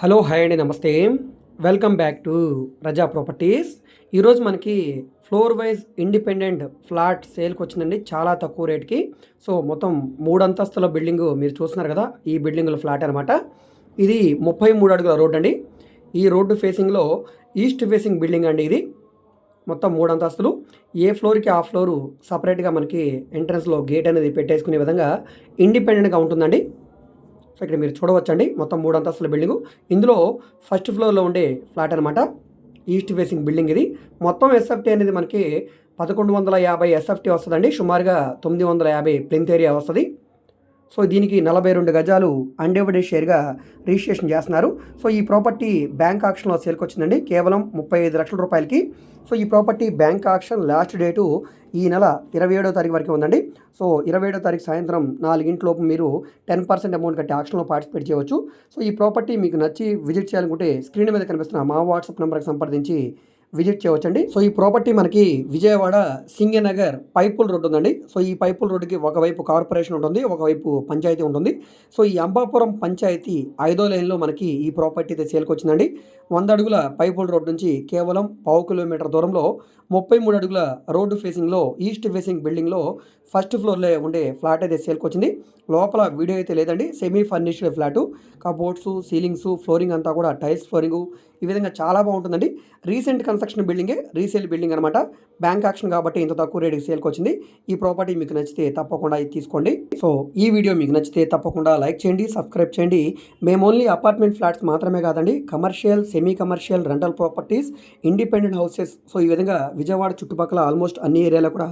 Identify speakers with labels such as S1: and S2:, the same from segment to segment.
S1: Hello hi అండి నమస్తే. Welcome back to Raza properties. ఈరోజు మనకి ఫ్లోర్ వైజ్ ఇండిపెండెంట్ ఫ్లాట్ సేల్కి వచ్చిందండి చాలా తక్కువ రేట్కి. సో మొత్తం మూడు అంతస్తుల బిల్డింగ్ మీరు చూస్తున్నారు కదా ఈ బిల్డింగ్లో ఫ్లాట్ అనమాట ఇది ముప్పై మూడు అడుగుల రోడ్ అండి. ఈ రోడ్డు ఫేసింగ్లో ఈస్ట్ ఫేసింగ్ బిల్డింగ్ అండి ఇది. మొత్తం మూడు అంతస్తులు. ఏ ఫ్లోర్కి ఆ ఫ్లోరు సపరేట్గా మనకి ఎంట్రన్స్లో గేట్ అనేది పెట్టేసుకునే విధంగా ఇండిపెండెంట్గా ఉంటుందండి. సో ఇక్కడ మీరు చూడవచ్చండి. మొత్తం మూడు అంతస్తుల బిల్డింగు. ఇందులో ఫస్ట్ ఫ్లోర్లో ఉండే ఫ్లాట్ అనమాట ఈస్ట్ ఫేసింగ్ బిల్డింగ్ ఇది. మొత్తం ఎస్ఎఫ్టీ అనేది మనకి పదకొండు వందల యాభై ఎస్ఎఫ్టీ వస్తుందండి. సుమారుగా తొమ్మిది వందల యాభై ప్లింత్ ఏరియా వస్తుంది. సో దీనికి నలభై రెండు గజాలు అన్డివైడెడ్ షేర్గా రిజిస్ట్రేషన్ చేస్తున్నారు. సో ఈ ప్రాపర్టీ బ్యాంక్ ఆక్షన్లో సేల్కి వచ్చిందండి కేవలం ముప్పై ఐదు లక్షల రూపాయలకి. సో ఈ property bank auction last date ఈ నెల ఇరవై ఏడో తారీఖు వరకు ఉందండి. సో ఇరవై ఏడో తారీఖు సాయంత్రం నాలుగింటిలోపు మీరు టెన్ పర్సెంట్ అమౌంట్ కట్టి ఆక్షన్లో పార్టిసిపేట్ చేయవచ్చు. సో ఈ ప్రాపర్టీ మీకు నచ్చి విజిట్ చేయాలనుకుంటే స్క్రీన్ మీద కనిపిస్తున్న మా వాట్సాప్ నెంబర్కి సంప్రదించి విజిట్ చేయవచ్చండి. సో ఈ ప్రాపర్టీ మనకి విజయవాడ సింగనగర్ పైపుల్ రోడ్ ఉందండి. సో ఈ పైపుల్ రోడ్డుకి ఒకవైపు కార్పొరేషన్ ఉంటుంది ఒకవైపు పంచాయతీ ఉంటుంది. సో ఈ అంబాపురం పంచాయతీ ఐదో లైన్లో మనకి ఈ ప్రాపర్టీ అయితే సేల్కి వచ్చిందండి. వంద అడుగుల పైపుల్ రోడ్ నుంచి కేవలం పావు కిలోమీటర్ దూరంలో ముప్పై మూడు అడుగుల రోడ్డు ఫేసింగ్లో ఈస్ట్ ఫేసింగ్ బిల్డింగ్లో ఫస్ట్ ఫ్లోర్లో ఉండే ఫ్లాట్ అయితే సేల్కి వచ్చింది. లోపల వీడియో అయితే లేదండి semi furnished flat. Cupboards ceilings flooring అంతా కూడా టైల్స్ ఫ్లోరింగ్ ఈ విధంగా చాలా బాగుంటుందండి. రీసెంట్ కన్స్ట్రక్షన్ బిల్డింగే రీసేల్ బిల్డింగ్ అనమాట బ్యాంక్ యాక్షన్ కాబట్టి ఇంత తక్కువ రేటుకి సేల్కి వచ్చింది. ఈ ప్రాపర్టీ మీకు నచ్చితే తప్పకుండా ఇది తీసుకోండి. సో ఈ వీడియో మీకు నచ్చితే తప్పకుండా లైక్ చేయండి సబ్స్క్రైబ్ చేయండి. మేము ఓన్లీ అపార్ట్మెంట్ ఫ్లాట్స్ మాత్రమే కాదండి commercial semi commercial rental properties independent houses. So ఈ విధంగా విజయవాడ చుట్టుపక్కల ఆల్మోస్ట్ అన్ని ఏరియాలో కూడా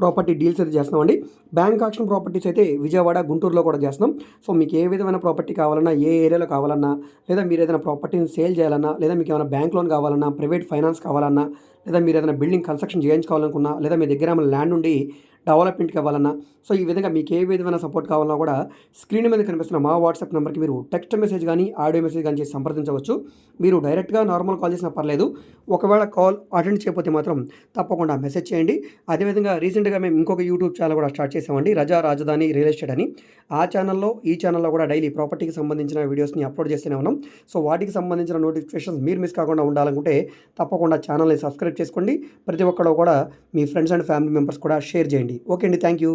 S1: ప్రాపర్టీ డీల్స్ అయితే చేస్తున్నామండి. బ్యాంక్ ఆక్షన్ ప్రాపర్టీస్ అయితే విజయవాడ గుంటూరులో కూడా చేస్తున్నాం. సో మీకు ఏ విధమైన ప్రాపర్టీ కావాలన్నా ఏ ఏరియాలో కావాలన్నా లేదా మీరు ఏదైనా ప్రాపర్టీని సేల్ చేయాలన్నా లేదా మీకు ఏమైనా బ్యాంక్ లోన్ కావాలన్నా ప్రైవేట్ ఫైనాన్స్ కావాలన్నా లేదా మీరు ఏదైనా బిల్డింగ్ కన్స్ట్రక్షన్ చేయించుకోవాలనుకున్నా లేదా మీ దగ్గర ఏమైనా ల్యాండ్ ఉండి డెవలప్మెంట్కి ఇవ్వాలన్నా. సో ఈ విధంగా మీకు ఏ విధమైన సపోర్ట్ కావాలన్నా కూడా స్క్రీన్ మీద కనిపిస్తున్న మా వాట్సాప్ నెంబర్కి మీరు టెక్స్ట్ మెసేజ్ కానీ ఆడియో మెసేజ్ కానీ చేసి సంప్రదించవచ్చు. మీరు డైరెక్ట్గా నార్మల్ కాల్ చేసినా పర్లేదు. ఒకవేళ కాల్ అటెండ్ చేయకపోతే మాత్రం తప్పకుండా మెసేజ్ చేయండి. అదేవిధంగా రీసెంట్గా మేము ఇంకొక యూట్యూబ్ ఛానల్ కూడా స్టార్ట్ చేసామండి రజా రాజధాని రియల్ ఎస్టేట్ అని. ఆ ఛానల్లో ఈ ఛానల్లో కూడా డైలీ ప్రాపర్టీకి సంబంధించిన వీడియోస్ని అప్లోడ్ చేస్తూనే ఉన్నాం. సో వాటికి సంబంధించిన నోటిఫికేషన్స్ మీరు మిస్ కాకుండా ఉండాలనుకుంటే తప్పకుండా ఛానల్ని సబ్స్క్రైబ్ చేసుకోండి. ప్రతి ఒక్కరు కూడా మీ ఫ్రెండ్స్ అండ్ ఫ్యామిలీ మెంబర్స్ కూడా షేర్ చేయండి. చేయండి ఓకే అండి. Thank you.